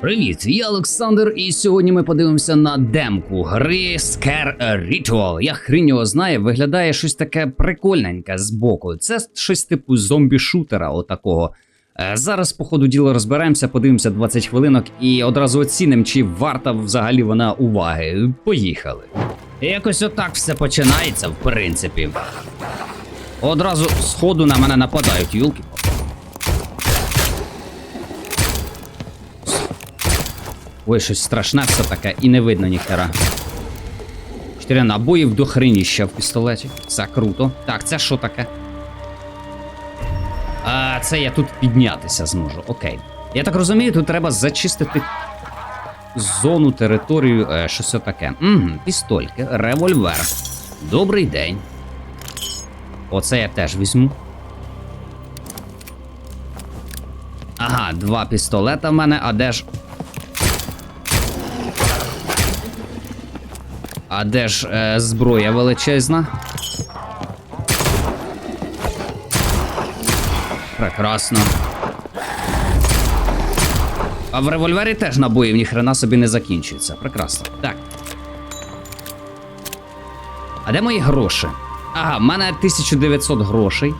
Привіт, я Олександр, і сьогодні ми подивимося на демку гри Scare Ritual. Я хрінь його знає, виглядає щось таке прикольненьке збоку. Це щось типу зомбі-шутера, отакого. Е, Зараз, по ходу діла, розберемося, подивимося 20 хвилинок і одразу оцінимо, чи варта взагалі вона уваги. Поїхали. Якось отак все починається, в принципі. Одразу сходу на мене нападають, юлки. Ой, щось страшне все таке і не видно ніхера. Чотири набоїв до хреніща в пістолеті. Це круто. Так, це що таке? А, це я тут піднятися зможу. Окей. Я так розумію, тут треба зачистити зону, територію, е, щось таке. Угу, пістольки, револьвер. Добрий день. Оце я теж візьму. Ага, два пістолета в мене, а де ж А де ж е, зброя величезна? Прекрасно. А в револьвері теж набоїв ніхрена собі не закінчується. Прекрасно. Так. А де мої гроші? Ага, в мене 1900 грошей.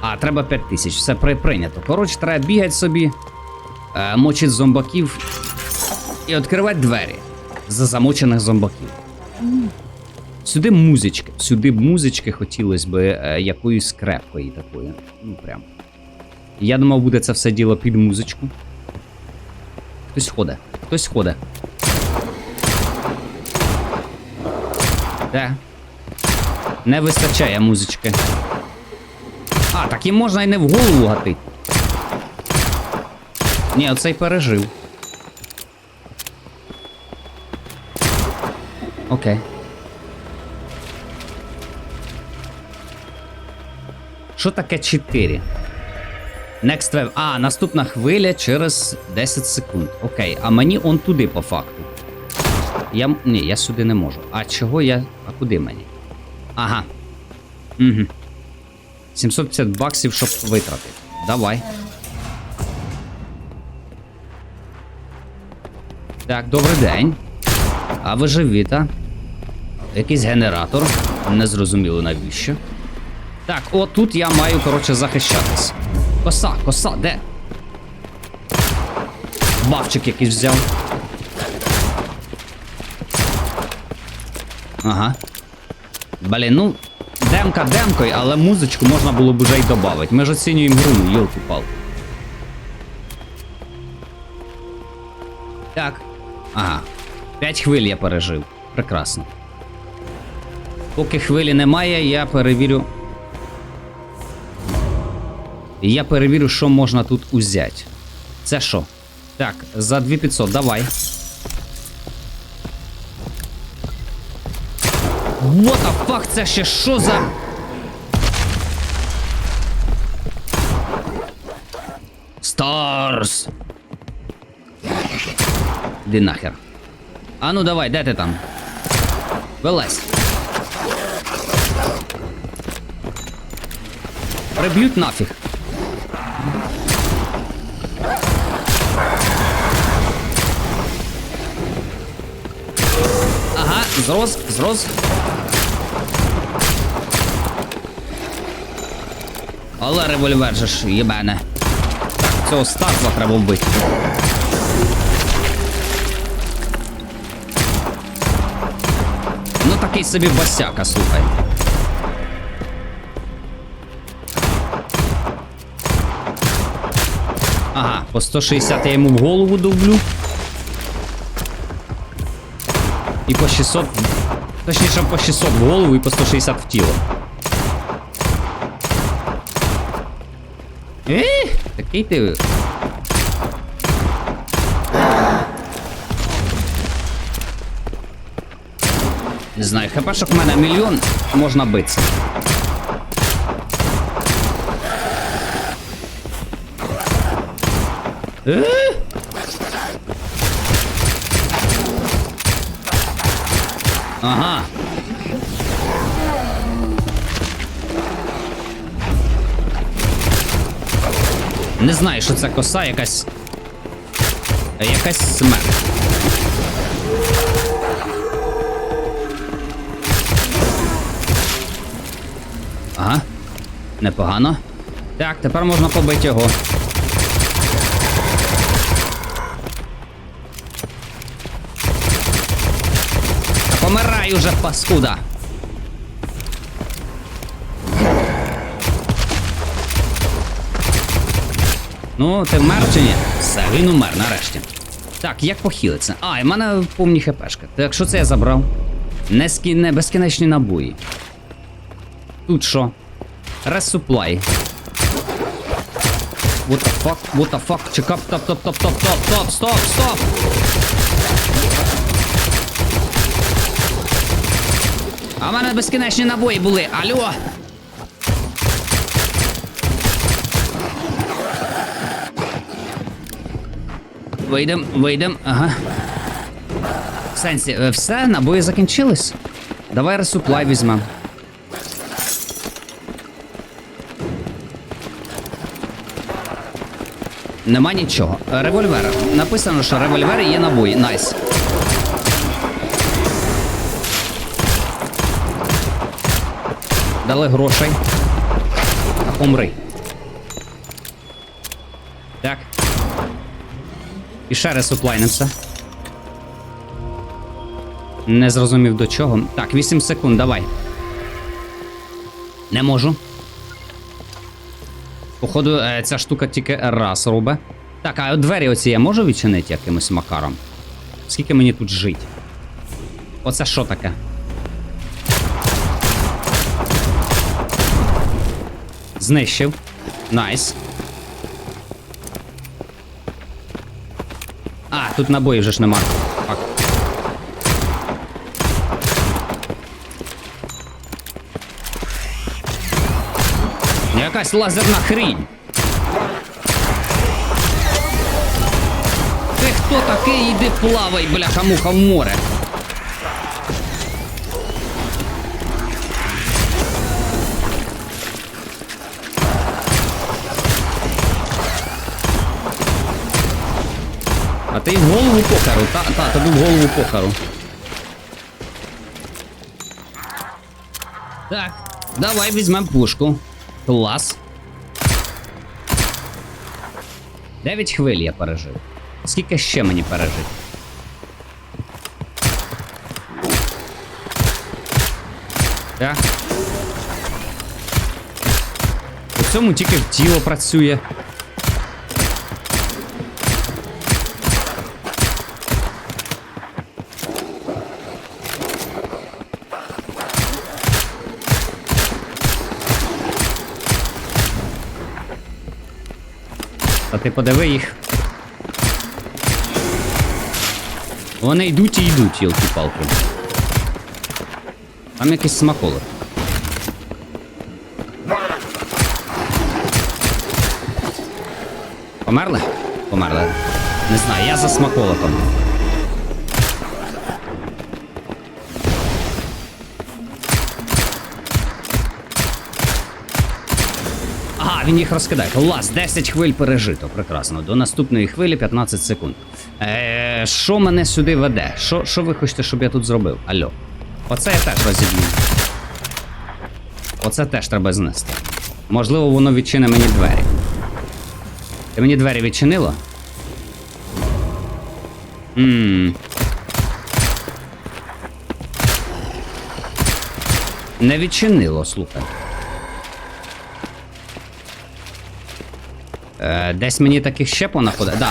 А, треба 5000. Все при прийнято. Коротше, треба бігати собі, е, мочить зомбаків і відкривати двері за замочених зомбаків. Сюди музички. Сюди музички хотілося б е, якоїсь крепкої такої. Ну прям. Я думав, буде це все діло під музичку. Хтось ходить. Хтось ходить. Де? Не вистачає музички. А, так і можна і не в голову гатить. Ні, оцей пережив. Окей. Що таке 4? Next wave. А, наступна хвиля через 10 секунд. Окей, а мені он туди по факту. Я. Ні, я сюди не можу. А чого я. А куди мені? Ага. Угу. 750 баксів, щоб витратити. Давай. Так, добрий день. А ви живі, та? Якийсь генератор. Незрозуміло навіщо. Так, о, тут я маю, коротше, захищатись. Коса, коса, де? Бавчик якийсь взяв. Ага. Блін, ну, демка демкою, але музичку можна було б вже й додати. Ми ж оцінюємо гру, йолки-палки. Так. Ага. П'ять хвиль я пережив. Прекрасно. Поки хвилі немає, я перевірю. Я перевірю, що можна тут узяти. Це що? Так, за 2500, давай. What the fuck, це ще що за. Старс! Іди нахер. А ну давай, де ти там? Вилазь. Приб'ють нафіг. Ага, зрос, зрос. Але револьвер же ж єбане. Так, цього старза треба вбити. Ну такий собі басяка, слухай. По 160 я йому в голову довблю. І по 600. Точніше, по 600 в голову і по 160 в тіло. Ех, такий ти. Не знаю, хпшок в мене мільйон, можна битися. Ага. Не знаю, що це коса якась. Якась смерть. Ага. Непогано. Так, тепер можна побити його. Помирай уже, паскуда. Ну, ти вмер чи ні? Все, він умер нарешті. Так, як похилиться? А, і в мене повні хпшка. Так що це я забрав? Не, скі... не безкінечні набої. Тут що? Resupply. What the fuck? What the fuck? Чекап, топ, топ, топ, топ, топ, топ, стоп, стоп! А в мене безкінечні набої були. Алло! Вийдем, вийдем, ага. В сенсі, е, все, набої закінчились. Давай ресуплай візьмем. Нема нічого. Револьвер. Написано, що револьвер є набої. Найс. Дали грошей. Помри. Так. І ще ресуплайнимося. Не зрозумів до чого. Так, 8 секунд, давай. Не можу. Походу, е, ця штука тільки раз робить. Так, а двері оці я можу відчинити якимось макаром? Скільки мені тут жить? Оце що таке? Знищив. Найс. А, тут набоїв вже ж нема. Фак. Якась лазерна хрінь. Ти хто такий? Іди плавай, бляха-муха, в море. Ти в голову похару, та, та, тобі в голову похару. Так, давай візьмемо пушку. Клас. 9 хвиль я пережив. Скільки ще мені пережити? Так. У цьому тільки тіло працює. А ти подиви їх. Вони йдуть і йдуть, йолки-палки. Там якийсь смаколик. Померли? Померли. Не знаю, я за смаколиком. Він їх розкидає. Клас, 10 хвиль пережито. Прекрасно. До наступної хвилі 15 секунд. Е, Що мене сюди веде? Що, що ви хочете, щоб я тут зробив? Алло. Оце я теж розіб'ю. Оце теж треба знести. Можливо, воно відчине мені двері. Ти мені двері відчинило? Ммм. Не відчинило, слухай. Е, десь мені таких ще понаходить. Да.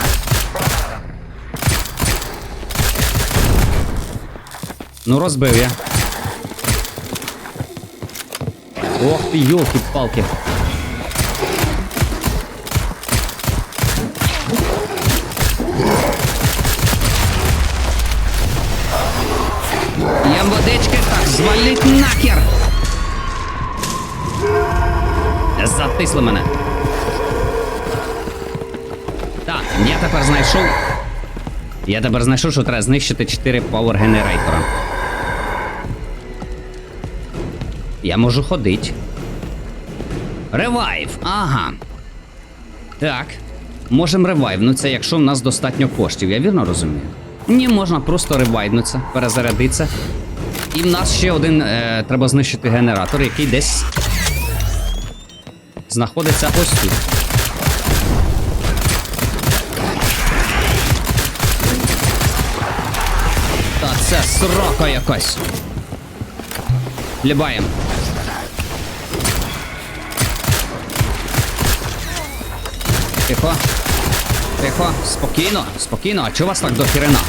Ну, розбив я. Ох ти, йолки-палки. Ям водички, так, звалить нахер! Затисли мене. Так, я тепер знайшов. Я тепер знайшов, що треба знищити 4 пауер генератора. Я можу ходити. Ревайв, ага. Так. Можемо ревайвнутися, якщо в нас достатньо коштів, я вірно розумію? Ні, можна просто ревайвнутися, перезарядитися. І в нас ще один е, треба знищити генератор, який десь знаходиться ось тут. Та це срока якась. Лібаємо. Тихо. Тихо, спокійно, спокійно. А чого вас так до хірена?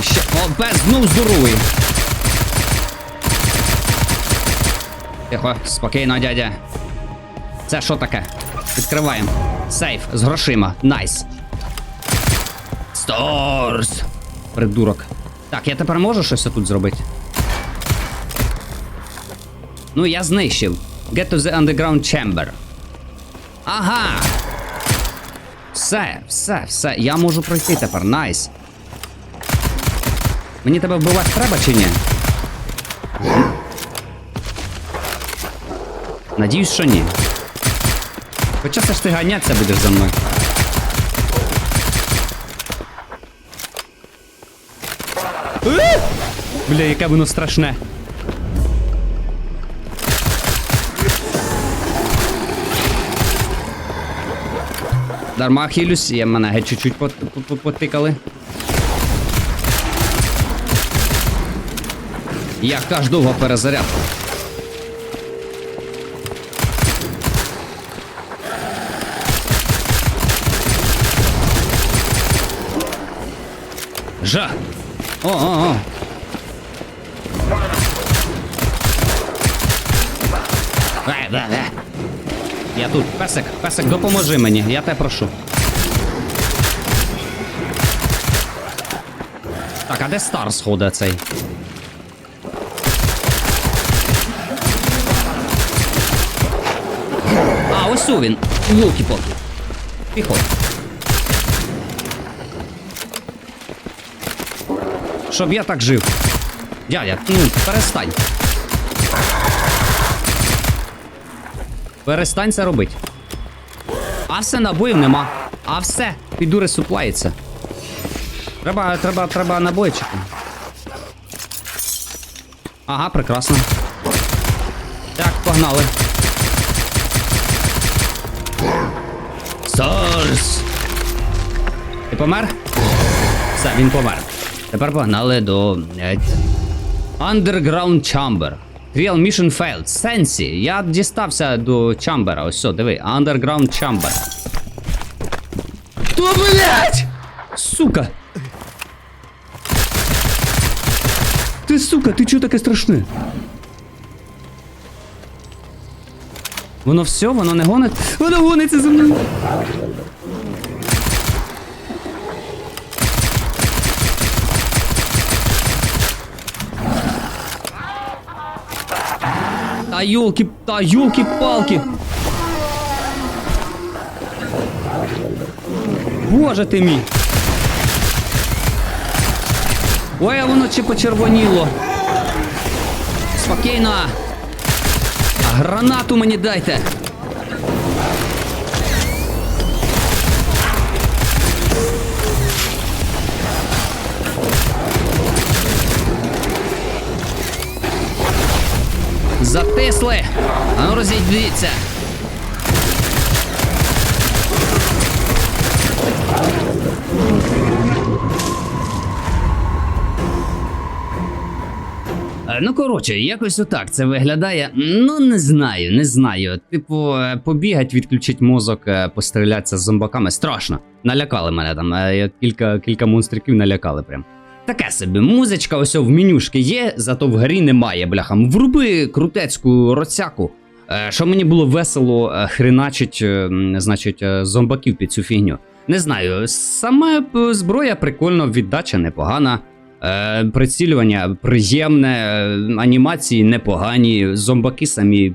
Ще... О, без знов здоровий. Тихо, спокійно, дядя. Це що таке? Відкриваємо. Сейф з грошима. Найс. Сторс. Придурок. Так, я тепер можу щось тут зробити? Ну, я знищив. Get to the underground chamber. Ага. Все, все, все. Я можу пройти тепер. Найс. Мені тебе вбивати треба чи ні? Надіюсь, що ні. Хоча все ж ти ганятися будеш за мною. Бля, яке воно страшне. Дарма хилюсь, я мене геть чуть-чуть пот- пот- пот- потикали. Яка ж довга. Жа! О, о, о. Де, де. Я тут, песик, песик, допоможи мені, я тебе прошу. Так, а де Старс ходить цей? А, ось у він. Луки-поки. Тихо. Щоб я так жив. Дядя, перестань. Перестань це робити. А все набоїв нема. А все, піду ресуплається. Треба, треба, треба набойчики. Ага, прекрасно. Так, погнали. Сорс. Ти помер? Все, він помер. Тепер погнали до. Underground Chamber. Real Mission Failed. Сенсі. Я дістався до Чамбера. Ось все, диви. Underground Chamber. То, блять! Сука! Ти сука, ти чого таке страшне? Воно все, воно не гонить. Воно гониться за мною. Та ёлки, та ёлки-палки. Боже ти мій. Ой, а воно чи почервоніло. Спокійно. А гранату мені дайте. Затисли! А ну розійдіться! Е, Ну, коротше, якось отак це виглядає. Ну, не знаю, не знаю. Типу, е, побігать, відключить мозок, е, пострілятися з зомбаками. Страшно. Налякали мене там. Кілька, кілька монстриків налякали прям. Таке собі, музичка ось в менюшки є, зато в грі немає, бляха. Вруби крутецьку роцяку. Е, Що мені було весело е, хреначить, е, значить, зомбаків під цю фігню. Не знаю, сама е, зброя прикольно, віддача непогана. Прицілювання приємне, анімації непогані, зомбаки самі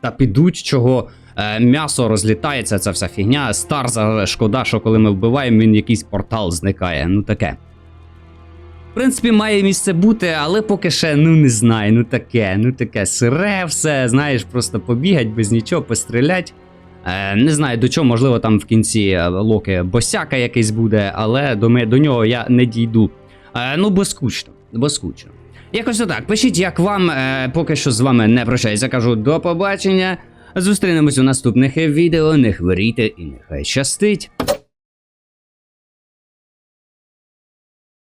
та підуть, чого м'ясо розлітається, ця вся фігня. Старза шкода, що коли ми вбиваємо, він якийсь портал зникає. Ну таке. В принципі, має місце бути, але поки ще ну не знаю, ну таке, ну таке сире все, знаєш, просто побігать без нічого, пострілять. Е, не знаю до чого, можливо, там в кінці е, Локи босяка якийсь буде, але до, ме- до нього я не дійду. Е, ну, бо скучно, бо скучно. Якось отак. Пишіть, як вам, е, поки що з вами не прощаюся. Кажу до побачення. Зустрінемось у наступних відео. Не хворійте і нехай щастить.